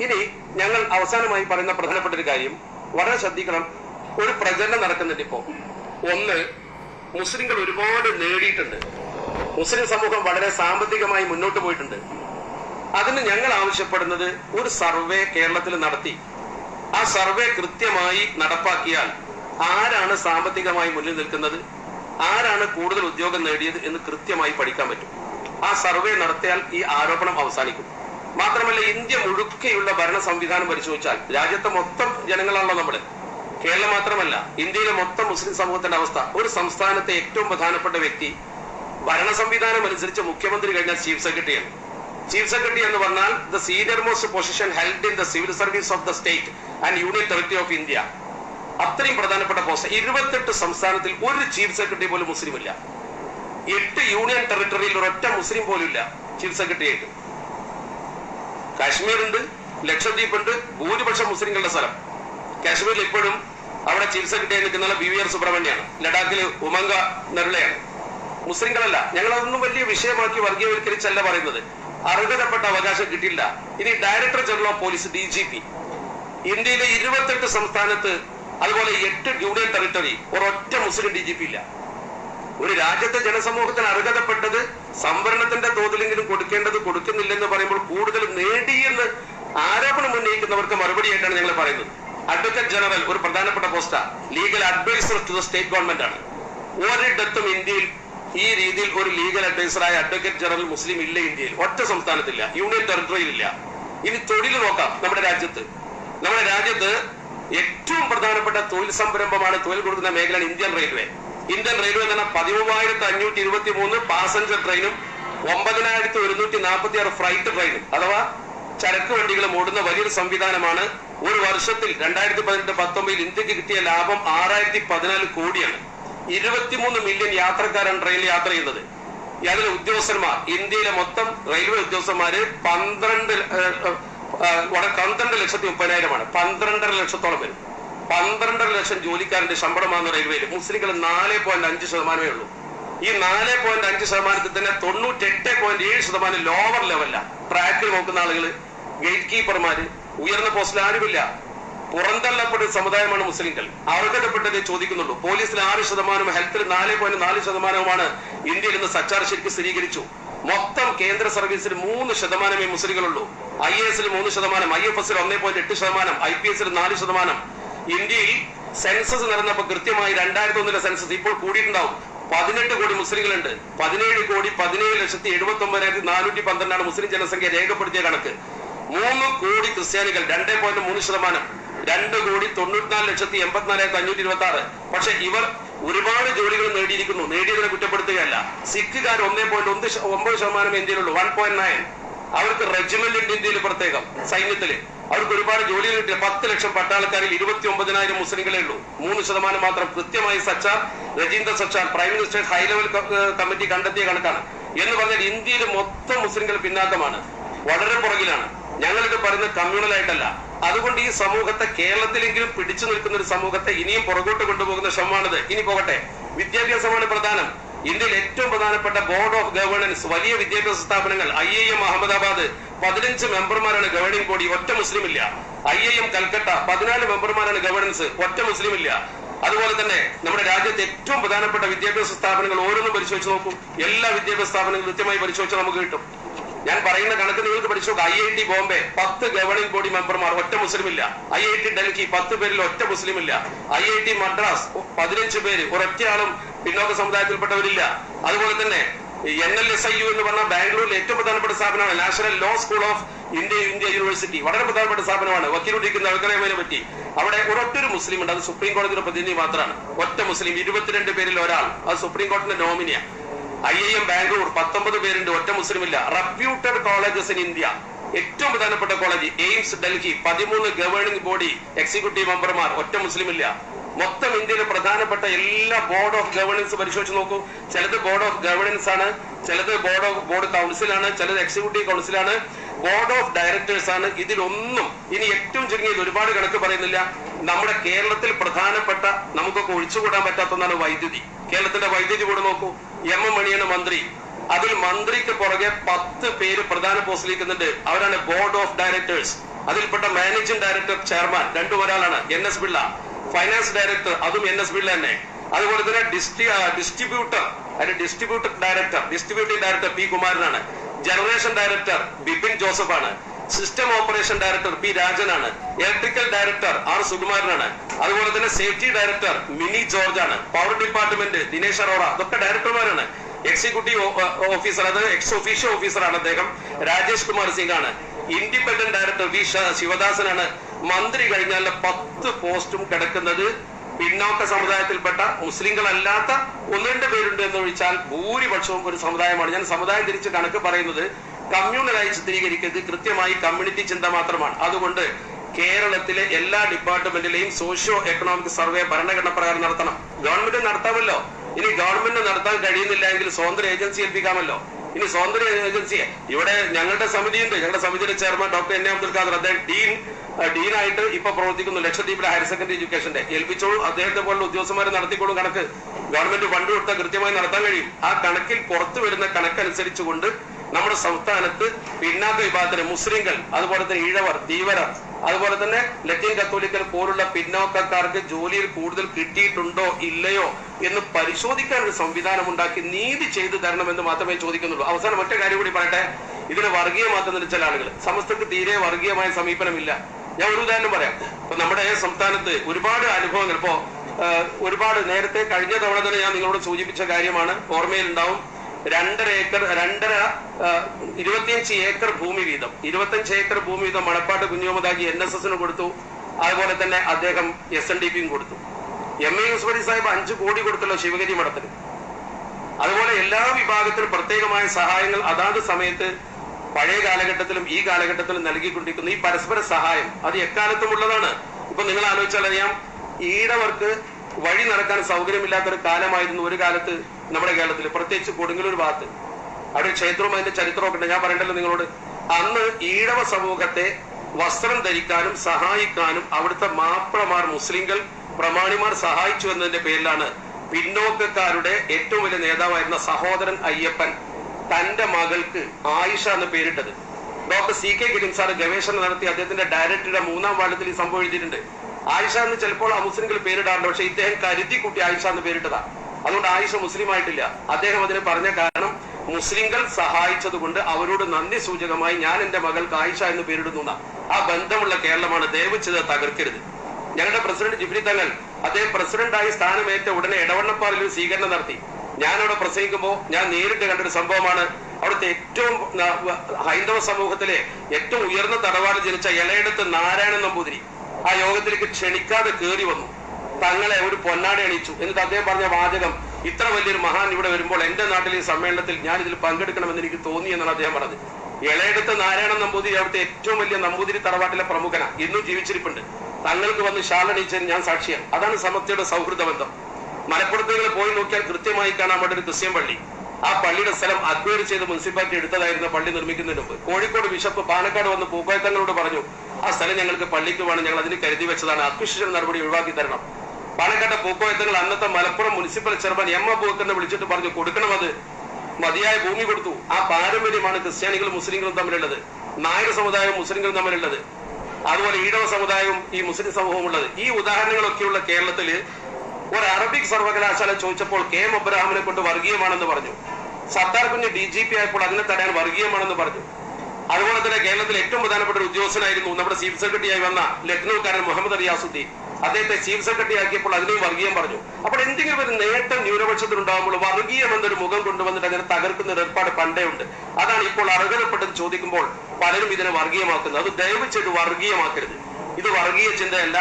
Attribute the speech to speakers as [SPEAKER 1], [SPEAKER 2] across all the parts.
[SPEAKER 1] ഇനി ഞങ്ങൾ അവസാനമായി പറയുന്ന പ്രധാനപ്പെട്ട ഒരു കാര്യം. വളരെ ശ്രദ്ധിക്കണം. ഒരു പ്രചരണം നടക്കുന്നുണ്ട് ഇപ്പോ. ഒന്ന് മുസ്ലിങ്ങൾ ഒരുപാട് നേടിയിട്ടുണ്ട്. മുസ്ലിം സമൂഹം വളരെ സാമ്പത്തികമായി മുന്നോട്ട് പോയിട്ടുണ്ട്. അതിന് ഞങ്ങൾ ആവശ്യപ്പെടുന്നത് ഒരു സർവേ കേരളത്തിൽ നടത്തി. ആ സർവേ കൃത്യമായി നടപ്പാക്കിയാൽ ആരാണ് സാമ്പത്തികമായി മുന്നിൽ നിൽക്കുന്നത് ആരാണ് കൂടുതൽ ഉദ്യോഗം നേടിയത് എന്ന് കൃത്യമായി പഠിക്കാൻ പറ്റും. ആ സർവേ നടത്തിയാൽ ഈ ആരോപണം അവസാനിക്കും. മാത്രമല്ല ഇന്ത്യ മുഴുക്കെയുള്ള ഭരണ സംവിധാനം പരിശോധിച്ചാൽ രാജ്യത്തെ മൊത്തം ജനങ്ങളാണല്ലോ നമ്മൾ. കേരളം മാത്രമല്ല ഇന്ത്യയിലെ മൊത്തം മുസ്ലിം സമൂഹത്തിന്റെ അവസ്ഥ. ഒരു സംസ്ഥാനത്തെ ഏറ്റവും പ്രധാനപ്പെട്ട വ്യക്തി ഭരണ സംവിധാനം അനുസരിച്ച് മുഖ്യമന്ത്രി കഴിഞ്ഞാൽ ചീഫ് സെക്രട്ടറിയാണ്. ചീഫ് സെക്രട്ടറി എന്ന് പറഞ്ഞാൽ the senior most position held in the civil service of the state and union territory of India അത്രയും പ്രധാനപ്പെട്ട പോസ്റ്റ് ഇരുപത്തെട്ട് സംസ്ഥാനത്തിൽ ഒരു ചീഫ് സെക്രട്ടറി പോലും മുസ്ലിം ഇല്ല എട്ട് യൂണിയൻ ടെറിട്ടറിയിൽ ഒരൊറ്റ മുസ്ലിം പോലും ഇല്ല ചീഫ് സെക്രട്ടറി ആയിട്ട് കാശ്മീർ ഉണ്ട് ലക്ഷദ്വീപ് ഉണ്ട് ഭൂരിപക്ഷം മുസ്ലിങ്ങളുടെ സ്ഥലം. കാശ്മീരിൽ ഇപ്പോഴും അവിടെ ചീഫ് സെക്രട്ടറി നിൽക്കുന്ന ബി വി ആർ സുബ്രഹ്മണ്യാണ്. ലഡാക്കിൽ ഉമംഗ നരുളയാണ് മുസ്ലിങ്ങളല്ല ഞങ്ങൾ അതൊന്നും വലിയ വിഷയമാക്കി വർഗീയവൽക്കരിച്ചല്ല പറയുന്നത്. അർഹതപ്പെട്ട അവകാശം കിട്ടില്ല ഇനി director general of police D G P ഇന്ത്യയിലെ ഇരുപത്തെട്ട് സംസ്ഥാനത്ത് അതുപോലെ എട്ട് യൂണിയൻ ടെറിട്ടറി ഒരൊറ്റ മുസ്ലിം ഡി ജി പി ഇല്ല. ഒരു രാജ്യത്തെ ജനസമൂഹത്തിന് അർഹതപ്പെട്ടത് സംവരണത്തിന്റെ തോതിലെങ്കിലും കൊടുക്കേണ്ടത് കൊടുക്കുന്നില്ലെന്ന് പറയുമ്പോൾ കൂടുതൽ നേടിയെന്ന് ആരോപണം ഉന്നയിക്കുന്നവർക്ക് മറുപടിയായിട്ടാണ് ഞങ്ങൾ പറയുന്നത്. അഡ്വക്കേറ്റ് ജനറൽ ഒരു പ്രധാനപ്പെട്ട പോസ്റ്റാ legal adviser to the state government ആണ്. ഒരിടത്തും ഇന്ത്യയിൽ ഈ രീതിയിൽ ഒരു ലീഗൽ അഡ്വൈസറായ അഡ്വക്കേറ്റ് ജനറൽ മുസ്ലിം ഇല്ല ഇന്ത്യയിൽ. ഒറ്റ സംസ്ഥാനത്തില്ല. യൂണിയൻ ടെറിട്ടറിയിൽ ഇല്ല. ഇനി തൊഴിൽ നോക്കാം നമ്മുടെ രാജ്യത്ത്. നമ്മുടെ രാജ്യത്ത് ഏറ്റവും പ്രധാനപ്പെട്ട തൊഴിൽ സംരംഭമാണ് തൊഴിൽ കൊടുക്കുന്ന മേഖലയാണ് ഇന്ത്യൻ റെയിൽവേ ഇന്ത്യൻ റെയിൽവേ തന്നെ പതിമൂവായിരത്തി അഞ്ഞൂറ്റി ഇരുപത്തി മൂന്ന് പാസഞ്ചർ ട്രെയിനും ഒമ്പതിനായിരത്തി ഒരുന്നൂറ്റി നാൽപ്പത്തി ആറ് ഫ്ലൈറ്റ് ട്രെയിനും അഥവാ ചരക്ക് വണ്ടികളും ഓടുന്ന വലിയൊരു സംവിധാനമാണ്. ഒരു വർഷത്തിൽ രണ്ടായിരത്തി പതിനെട്ട് പത്തൊമ്പതിൽ ഇന്ത്യയ്ക്ക് കിട്ടിയ ലാഭം ആറായിരത്തി പതിനാല് കോടിയാണ്. ഇരുപത്തിമൂന്ന് മില്യൺ യാത്രക്കാരാണ് ട്രെയിനിൽ യാത്ര ചെയ്യുന്നത്. അതിലെ ഉദ്യോഗസ്ഥന്മാർ ഇന്ത്യയിലെ മൊത്തം റെയിൽവേ ഉദ്യോഗസ്ഥന്മാര് പന്ത്രണ്ട് പന്ത്രണ്ട് ലക്ഷത്തി മുപ്പതിനായിരമാണ് പന്ത്രണ്ടര ലക്ഷത്തോളം വരും പന്ത്രണ്ടര ലക്ഷം ജോലിക്കാരന്റെ ശമ്പളമാണ് റെയിൽവേയിൽ മുസ്ലിങ്ങൾ നാല് പോയിന്റ് അഞ്ച് ശതമാനമേ ഉള്ളൂ. ഈ നാല് പോയിന്റ് അഞ്ച് ശതമാനത്തിൽ തന്നെ തൊണ്ണൂറ്റെട്ട് പോയിന്റ് ഏഴ് ശതമാനം ലോവർ ലെവലില്ല ട്രാക്കിൽ നോക്കുന്ന ആളുകൾ ഗേറ്റ് കീപ്പർമാര് ഉയർന്ന പോസ്റ്റിൽ ആരുമില്ല. പുറന്തള്ളപ്പെട്ട സമുദായമാണ് മുസ്ലിങ്ങൾ. അർഹതപ്പെട്ടതേ ചോദിക്കുന്നുള്ളൂ. പോലീസിൽ ആറ് ശതമാനവും ഹെൽത്തിൽ നാല് പോയിന്റ് നാല് ശതമാനവുമാണ് ഇന്ത്യയിൽ നിന്ന് സച്ചാർ ശരിക്ക് സ്ഥിരീകരിച്ചു. മൊത്തം കേന്ദ്ര സർവീസിൽ മൂന്ന് ശതമാനമേ മുസ്ലിങ്ങളുള്ളൂ. ഐ എസിൽ മൂന്ന് ശതമാനം ഐ എഫ് എസിൽ ഒന്നേ പോയിന്റ് എട്ട് ശതമാനം ഐ പി എസിൽ നാല് ശതമാനം. ഇന്ത്യയിൽ സെൻസസ് നടന്നപ്പോൾ കൃത്യമായി രണ്ടായിരത്തി ഒന്നിലെ സെൻസസ് ഇപ്പോൾ കൂടിയിട്ടുണ്ടാവും. പതിനെട്ട് കോടി മുസ്ലിങ്ങളുണ്ട്. പതിനേഴ് കോടി പതിനേഴ് ലക്ഷത്തി എഴുപത്തി ഒമ്പതിനായിരത്തി നാനൂറ്റി പന്ത്രണ്ടാണ് മുസ്ലിം ജനസംഖ്യ രേഖപ്പെടുത്തിയ കണക്ക്. മൂന്ന് കോടി ക്രിസ്ത്യാനികൾ രണ്ടേ പോയിന്റ് മൂന്ന് ശതമാനം. രണ്ട് കോടി തൊണ്ണൂറ്റിനാല് ലക്ഷത്തി എൺപത്തിനാലായിരത്തി അഞ്ഞൂറ്റി ഇരുപത്തി ആറ് പക്ഷെ ഇവർ ഒരുപാട് ജോലികൾ നേടിയിരിക്കുന്നു. നേടിയതിനെ കുറ്റപ്പെടുത്തുകയല്ല. സിഖുകാർ ഒന്നേ പോയിന്റ് ഒന്ന് ഒമ്പത് ശതമാനം ഇന്ത്യയിലുള്ളൂ. വൺ പോയിന്റ് നയൻ അവർക്ക് റെജിമെന്റ് ഉണ്ട് ഇന്ത്യയിൽ പ്രത്യേകം. സൈന്യത്തിൽ. അവർക്ക് ഒരുപാട് ജോലികൾ കിട്ടിയ പത്ത് ലക്ഷം പട്ടാളക്കാരിൽ ഇരുപത്തി ഒമ്പതിനായിരം മുസ്ലിങ്ങളെ ഉള്ളൂ. മൂന്ന് ശതമാനം മാത്രം കൃത്യമായി Sachar Rajindar Sachar prime minister high level committee കണ്ടെത്തിയ കണക്കാണ്. എന്ന് പറഞ്ഞാൽ ഇന്ത്യയിൽ മൊത്തം മുസ്ലിങ്ങൾ പിന്നാക്കമാണ്. വളരെ പുറകിലാണ്. ഞങ്ങളിത് പറയുന്നത് കമ്മ്യൂണൽ ആയിട്ടല്ല. അതുകൊണ്ട് ഈ സമൂഹത്തെ കേരളത്തിലെങ്കിലും പിടിച്ചു നിൽക്കുന്ന ഒരു സമൂഹത്തെ ഇനിയും പുറകോട്ട് കൊണ്ടുപോകുന്ന ശ്രമമാണിത്. ഇനി പോകട്ടെ. വിദ്യാഭ്യാസമാണ് പ്രധാനം. ഇന്ത്യയിൽ ഏറ്റവും പ്രധാനപ്പെട്ട ബോർഡ് ഓഫ് ഗവേണൻസ് വലിയ വിദ്യാഭ്യാസ സ്ഥാപനങ്ങൾ ഐ ഐ എം അഹമ്മദാബാദ് പതിനഞ്ച് മെമ്പർമാരാണ് ഗവേണിംഗ് ബോഡി ഒറ്റ മുസ്ലിം ഇല്ല. ഐ ഐ എം കൽക്കട്ട പതിനാല് മെമ്പർമാരാണ് ഗവേണൻസ് ഒറ്റ മുസ്ലിം ഇല്ല. അതുപോലെ തന്നെ നമ്മുടെ രാജ്യത്തെ ഏറ്റവും പ്രധാനപ്പെട്ട വിദ്യാഭ്യാസ സ്ഥാപനങ്ങൾ ഓരോന്നും പരിശോധിച്ച് നോക്കൂ. എല്ലാ വിദ്യാഭ്യാസ സ്ഥാപനങ്ങളും കൃത്യമായി പരിശോധിച്ച് നമുക്ക് കിട്ടും. ഞാൻ പറയുന്ന കണക്ക് നിങ്ങൾക്ക് പഠിച്ചു ഐ ഐ ടി ബോംബെ പത്ത് ഗവേണിംഗ് ബോഡി മെമ്പർമാർ ഒറ്റ മുസ്ലിം ഇല്ല. ഐ ഐ ടി ഡൽഹി പത്ത് പേരിൽ ഒറ്റ മുസ്ലിം ഇല്ല. ഐ ഐ ടി മദ്രാസ് പതിനഞ്ച് പേര് ഒരൊറ്റയാളും പിന്നോക്ക സമുദായത്തിൽപ്പെട്ടവരില്ല. അതുപോലെ തന്നെ N L S I U എന്ന് പറഞ്ഞ ബാംഗ്ലൂരിലെ ഏറ്റവും പ്രധാനപ്പെട്ട സ്ഥാപനമാണ് national law school of India India university. വളരെ പ്രധാനപ്പെട്ട സ്ഥാപനമാണ്. വക്കീലുടിക്കുന്ന അവക്രമേനെ പറ്റി. അവിടെ ഒരൊറ്റൊരു മുസ്ലിം ഉണ്ട് അത് സുപ്രീം കോടതിയുടെ പ്രതിനിധി മാത്രമാണ്. ഒറ്റ മുസ്ലിം ഇരുപത്തിരണ്ട് പേരിൽ ഒരാൾ. അത് സുപ്രീം കോടതിന്റെ നോമിനിയാണ് ഐ ഐ എം ബാംഗ്ലൂർ പത്തൊമ്പത് പേരുണ്ട്. ഒറ്റ മുസ്ലിം ഇല്ല റെപ്യൂട്ടഡ് കോളേജസ് ഇൻ ഇന്ത്യ. ഏറ്റവും പ്രധാനപ്പെട്ട കോളേജ് എയിംസ് ഡൽഹി. പതിമൂന്ന് ഗവേണിംഗ് ബോഡി എക്സിക്യൂട്ടീവ് മെമ്പർമാർ. ഒറ്റ മുസ്ലിം ഇല്ല മൊത്തം ഇന്ത്യയിലെ പ്രധാനപ്പെട്ട എല്ലാ ബോർഡ് ഓഫ് ഗവേണൻസ് പരിശോധിച്ച് നോക്കൂ. ചിലത് ബോർഡ് ഓഫ് ഗവേണൻസ് ആണ് ചിലത് ബോർഡ് ഓഫ് ബോർഡ് കൗൺസിലാണ് ചിലത് എക്സിക്യൂട്ടീവ് കൗൺസിലാണ് ബോർഡ് ഓഫ് ഡയറക്ടേഴ്സ് ആണ്. ഇതിലൊന്നും ഇനി ഏറ്റവും ചുരുങ്ങിയത് ഒരുപാട് കണക്ക് പറയുന്നില്ല. നമ്മുടെ കേരളത്തിൽ പ്രധാനപ്പെട്ട നമുക്കൊക്കെ ഒഴിച്ചുകൂടാൻ പറ്റാത്ത ഒന്നാണ് വൈദ്യുതി. കേരളത്തിന്റെ വൈദ്യുതി ബോർഡ് നോക്കൂ. എം എം മണിയാണ് മന്ത്രി അതിൽ മന്ത്രിക്ക് പുറകെ പത്ത് പേര് പ്രധാന പോസ്റ്റിൽ നിൽക്കുന്നുണ്ട് അവരാണ് ബോർഡ് ഓഫ് ഡയറക്ടേഴ്സ് അതിൽപ്പെട്ട മാനേജിംഗ് ഡയറക്ടർ ചെയർമാൻ രണ്ടു ഒരാളാണ് N S Pillai finance director അതും എൻ എസ് ബിയിൽ തന്നെ. അതുപോലെ തന്നെ ഡിസ്ട്രി ഡിസ്ട്രിബ്യൂട്ടർ അതിന്റെ distributor director distributing director P കുമാരനാണ്. Generation director Bipin Joseph ആണ് സിസ്റ്റം ഓപ്പറേഷൻ ഡയറക്ടർ പി രാജനാണ്. ഇലക്ട്രിക്കൽ ഡയറക്ടർ ആർ സുകുമാരനാണ്. അതുപോലെ തന്നെ സേഫ്റ്റി ഡയറക്ടർ മിനി ജോർജ് ആണ് പവർ ഡിപ്പാർട്ട്മെന്റ് ദിനേശ് അറോറ അതൊക്കെ ഡയറക്ടർമാരാണ് എക്സിക്യൂട്ടീവ് ഓഫീസർ അതായത് എക്സ് ഒഫീഷ്യൽ ഓഫീസറാണ് അദ്ദേഹം. രാജേഷ് കുമാർ സിംഗ് ആണ് ഇൻഡിപെൻഡന്റ് ഡയറക്ടർ വി ശിവദാസനാണ്. മന്ത്രി കഴിഞ്ഞാൽ പത്ത് പോസ്റ്റും കിടക്കുന്നത് പിന്നോക്ക സമുദായത്തിൽപ്പെട്ട മുസ്ലിങ്ങളല്ലാത്ത ഒന്ന് രണ്ട് പേരുണ്ട് എന്ന് ചോദിച്ചാൽ ഭൂരിപക്ഷവും ഒരു സമുദായമാണ്. ഞാൻ സമുദായം തിരിച്ച് കണക്ക് പറയുന്നത് കമ്മ്യൂണലായി ചിത്രീകരിക്കുന്നത് കൃത്യമായി കമ്മ്യൂണിറ്റി ചിന്ത മാത്രമാണ്. അതുകൊണ്ട് കേരളത്തിലെ എല്ലാ ഡിപ്പാർട്ട്മെന്റിലെയും സോഷ്യോ എക്കണോമിക് സർവേ ഭരണഘടന പ്രകാരം നടത്തണം. ഗവൺമെന്റ് നടത്താമല്ലോ. ഇനി ഗവൺമെന്റ് നടത്താൻ കഴിയുന്നില്ല എങ്കിൽ സ്വതന്ത്ര ഏജൻസി ഏൽപ്പിക്കാമല്ലോ. ഇനി സ്വാതന്ത്ര്യ ഏജൻസിയെ. ഇവിടെ ഞങ്ങളുടെ സമിതിയുണ്ട്. ഞങ്ങളുടെ സമിതിയുടെ chairman doctor N A Abdul Khader. അദ്ദേഹം ഡീൻ ഡീനായിട്ട് ഇപ്പൊ പ്രവർത്തിക്കുന്നു. ലക്ഷദ്വീപിലെ ഹയർ സെക്കൻഡറി എഡ്യൂക്കേഷന്റെ. ഏൽപ്പിച്ചോളൂ. അദ്ദേഹത്തെ പോലുള്ള ഉദ്യോഗസ്ഥന്മാരെ നടത്തിക്കോളും കണക്ക്. ഗവൺമെന്റ് ഫണ്ട് കൊടുത്താൽ കൃത്യമായി നടത്താൻ കഴിയും. ആ കണക്കിൽ പുറത്തു വരുന്ന കണക്കനുസരിച്ചുകൊണ്ട് നമ്മുടെ സംസ്ഥാനത്ത് പിന്നാക്ക വിഭാഗത്തിന് മുസ്ലിങ്ങൾ അതുപോലെ തന്നെ ഈഴവർ ധീവരർ അതുപോലെ തന്നെ ലത്തീൻ കത്തോലിക്കൽ പോലുള്ള പിന്നോക്കക്കാർക്ക് ജോലിയിൽ കൂടുതൽ കിട്ടിയിട്ടുണ്ടോ ഇല്ലയോ എന്ന് പരിശോധിക്കാൻ ഒരു സംവിധാനം ഉണ്ടാക്കി നീതി ചെയ്തു തരണമെന്ന് മാത്രമേ ചോദിക്കുന്നുള്ളൂ. അവസാനം ഒറ്റ കാര്യം കൂടി പറയട്ടെ. ഇതിന് വർഗീയമാക്കുന്ന ചില ആളുകൾ സമസ്തക്ക് തീരെ വർഗീയമായ സമീപനമില്ല. ഞാൻ ഒരു ഉദാഹരണം പറയാം. ഇപ്പൊ നമ്മുടെ സംസ്ഥാനത്ത് ഒരുപാട് അനുഭവങ്ങൾ. ഇപ്പോ ഒരുപാട് നേരത്തെ കഴിഞ്ഞ തവണ തന്നെ ഞാൻ നിങ്ങളോട് സൂചിപ്പിച്ച കാര്യമാണ്. ഓർമ്മയിലുണ്ടാവും. രണ്ടര ഏക്കർ രണ്ടര ഇരുപത്തിയഞ്ച് ഏക്കർ ഭൂമി വീതം. ഇരുപത്തിയഞ്ച് ഏക്കർ ഭൂമി വീതം മണപ്പാട്ട് കുഞ്ഞുമതാക്കി എൻ എസ് എസിന് കൊടുത്തു. അതുപോലെ തന്നെ അദ്ദേഹം എസ് എൻ ഡി പിയും കൊടുത്തു. എം എ യൂസുഫലി സാഹിബ് അഞ്ചു കോടി കൊടുത്തല്ലോ ശിവഗിരി മഠത്തിന് അതുപോലെ എല്ലാ വിഭാഗത്തിലും പ്രത്യേകമായ സഹായങ്ങൾ അതാത് സമയത്ത് പഴയ കാലഘട്ടത്തിലും ഈ കാലഘട്ടത്തിലും നൽകിക്കൊണ്ടിരിക്കുന്ന ഈ പരസ്പര സഹായം അത് എക്കാലത്തും ഉള്ളതാണ്. ഇപ്പൊ നിങ്ങൾ ആലോചിച്ചാൽ അറിയാം ഈടവർക്ക് വഴി നടക്കാൻ സൗകര്യമില്ലാത്തൊരു കാലമായിരുന്നു ഒരു കാലത്ത് നമ്മുടെ കേരളത്തിൽ പ്രത്യേകിച്ച് കൊടുങ്ങല്ലൂർ ഭാഗത്ത്. അവിടെ ക്ഷേത്രവും അതിന്റെ ചരിത്രവും ഒക്കെ ഞാൻ പറയണ്ടല്ലോ നിങ്ങളോട്. അന്ന് ഈഴവ സമൂഹത്തെ വസ്ത്രം ധരിക്കാനും സഹായിക്കാനും അവിടുത്തെ മാപ്പിളമാർ മുസ്ലിങ്ങൾ പ്രമാണിമാർ സഹായിച്ചു എന്നതിന്റെ പേരിലാണ് പിന്നോക്കക്കാരുടെ ഏറ്റവും വലിയ നേതാവായിരുന്ന സഹോദരൻ അയ്യപ്പൻ തന്റെ മകൾക്ക് ആയിഷ എന്ന് പേരിട്ടത്. Doctor C K Girin sir ഗവേഷണം നടത്തി അദ്ദേഹത്തിന്റെ ഡയറക്ടറുടെ മൂന്നാം വാർഡത്തിൽ ഈ സംഭവം എഴുതിയിട്ടുണ്ട്. ആയിഷ എന്ന് ചിലപ്പോൾ ആ മുസ്ലിങ്ങൾ പേരിടാറുണ്ട്. പക്ഷെ ഇദ്ദേഹം കരുതി കൂട്ടി ആയിഷ എന്ന് പേരിട്ടതാ. അതുകൊണ്ട് ആയിഷ മുസ്ലിം ആയിട്ടില്ല അദ്ദേഹം അതിന് പറഞ്ഞ കാരണം മുസ്ലിങ്ങൾ സഹായിച്ചത് കൊണ്ട് അവരോട് നന്ദി സൂചകമായി ഞാൻ എന്റെ മകൾക്ക് ആയിഷ എന്ന് പേരിടുന്നു ആ ബന്ധമുള്ള കേരളമാണ്. ദേവിച്ചത് തകർക്കരുത്. ഞങ്ങളുടെ പ്രസിഡന്റ് ജിഫ്രി തങ്ങൾ അദ്ദേഹം പ്രസിഡന്റായി സ്ഥാനമേറ്റ ഉടനെ ഇടവണ്ണപ്പാലിൽ ഒരു സ്വീകരണം നടത്തി. ഞാനവിടെ പ്രസംഗിക്കുമ്പോൾ ഞാൻ നേരിട്ട് കണ്ട ഒരു സംഭവമാണ്. അവിടുത്തെ ഏറ്റവും ഹൈന്ദവ സമൂഹത്തിലെ ഏറ്റവും ഉയർന്ന തറവാട് ജനിച്ച ഇളയെടുത്ത് നാരായണൻ നമ്പൂതിരി ആ യോഗത്തിലേക്ക് ക്ഷണിക്കാതെ കയറി വന്നു. തങ്ങളെ ഒരു പൊന്നാട അണിയിച്ചു എന്നിട്ട് അദ്ദേഹം പറഞ്ഞ വാചകം ഇത്ര വലിയൊരു മഹാൻ ഇവിടെ വരുമ്പോൾ എന്റെ നാട്ടിലെ സമ്മേളനത്തിൽ ഞാൻ ഇതിൽ പങ്കെടുക്കണമെന്ന് എനിക്ക് തോന്നി എന്നാണ് അദ്ദേഹം പറഞ്ഞത്. ഇളയെടുത്ത് നാരായണൻ നമ്പൂതിരി അവിടുത്തെ ഏറ്റവും വലിയ നമ്പൂതിരി തറവാട്ടിലെ പ്രമുഖന. ഇന്നും ജീവിച്ചിരിപ്പുണ്ട്. തങ്ങൾക്ക് വന്ന് ഷാളണിച്ചതിന് ഞാൻ സാക്ഷിയാണ്. അതാണ് സമത്വയുടെ സൗഹൃദ ബന്ധം മലപ്പുറത്ത് നിങ്ങൾ പോയി നോക്കിയാൽ കൃത്യമായി കാണാൻ വേണ്ട ഒരു ക്രിസ്ത്യൻ പള്ളി. ആ പള്ളിയുടെ സ്ഥലം അക്വയർ ചെയ്ത് മുനിസിപ്പാലിറ്റി എടുത്തതായിരുന്നു പള്ളി നിർമ്മിക്കുന്നതിന് മുമ്പ്. കോഴിക്കോട് ബിഷപ്പ് പാലക്കാട് വന്ന് പൂക്കോയത്തങ്ങളോട് പറഞ്ഞു ആ സ്ഥലം ഞങ്ങൾക്ക് പള്ളിക്ക് വേണം. ഞങ്ങൾ അതിന് കരുതി വെച്ചതാണ്. അക്വിഷൻ നടപടി ഒഴിവാക്കി തരണം. പാലക്കാട്ടെ പൂക്കോയത്തങ്ങൾ അന്നത്തെ Malappuram municipal chairman M A ബൂക്കറിനെ വിളിച്ചിട്ട് പറഞ്ഞു കൊടുക്കണം അത്. മതിയായ ഭൂമി കൊടുത്തു. ആ പാരമ്പര്യമാണ് ക്രിസ്ത്യാനികളും മുസ്ലിങ്ങളും തമ്മിലുള്ളത്. നായർ സമുദായവും മുസ്ലിങ്ങളും തമ്മിലുള്ളത്. അതുപോലെ ഈഴവ സമുദായവും ഈ മുസ്ലിം സമൂഹവും ഉള്ളത്. ഈ ഉദാഹരണങ്ങളൊക്കെയുള്ള കേരളത്തിൽ ഒരു അറബിക് സർവകലാശാല ചോദിച്ചപ്പോൾ കെ എം അബ്രഹാമിനെ കൊണ്ട് വർഗീയമാണെന്ന് പറഞ്ഞു. സർദാർ കുഞ്ഞ് ഡി ജി പി ആയപ്പോൾ അതിനെ തടയാൻ വർഗീയമാണെന്ന് പറഞ്ഞു. അതുപോലെ തന്നെ കേരളത്തിലെ ഏറ്റവും പ്രധാനപ്പെട്ട ഒരു ഉദ്യോഗസ്ഥനായിരുന്നു നമ്മുടെ ചീഫ് സെക്രട്ടറിയായി വന്ന ലക്നൌക്കാരൻ മുഹമ്മദ് റിയാസുദ്ദീൻ. അദ്ദേഹത്തെ ചീഫ് സെക്രട്ടറി ആക്കിയപ്പോൾ അതിനെയും വർഗീയം പറഞ്ഞു. അപ്പോൾ എന്തെങ്കിലും ഒരു നേട്ടം ന്യൂനപക്ഷത്തിനുണ്ടാകുമ്പോൾ വർഗീയം എന്നൊരു മുഖം കൊണ്ടുവന്നിട്ട് അങ്ങനെ തകർക്കുന്ന ഒരു ഏർപ്പാട് പണ്ടേ ഉണ്ട്. അതാണ് ഇപ്പോൾ അർഹതപ്പെട്ടത് ചോദിക്കുമ്പോൾ പലരും ഇതിനെ വർഗീയമാക്കുന്നത്. അത് ദയവ് വർഗീയമാക്കരുത്. ഇത് വർഗീയ ചിന്തയല്ല.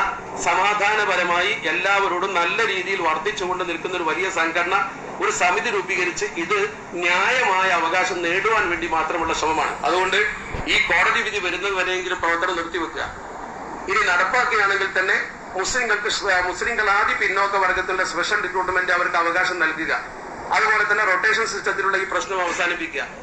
[SPEAKER 1] സമാധാനപരമായി എല്ലാവരോടും നല്ല രീതിയിൽ വർദ്ധിച്ചുകൊണ്ട് നിൽക്കുന്ന ഒരു വലിയ സംഘടന ഒരു സമിതി രൂപീകരിച്ച് ഇത് ന്യായമായ അവകാശം നേടുവാൻ വേണ്ടി മാത്രമുള്ള ശ്രമമാണ്. അതുകൊണ്ട് ഈ കോടതി വിധി വരുന്നത് വരെയെങ്കിലും പ്രവർത്തനം നിർത്തിവെക്കുക. ഇനി നടപ്പാക്കുകയാണെങ്കിൽ തന്നെ മുസ്ലിങ്ങൾക്ക് മുസ്ലിങ്ങൾ ആദ്യ പിന്നോക്ക വർഗത്തിലുള്ള സ്പെഷ്യൽ റിക്രൂട്ട്മെന്റ് അവർക്ക് അവകാശം നൽകുക. അതുപോലെ തന്നെ റൊട്ടേഷൻ സിസ്റ്റത്തിലുള്ള ഈ പ്രശ്നം അവസാനിപ്പിക്കുക.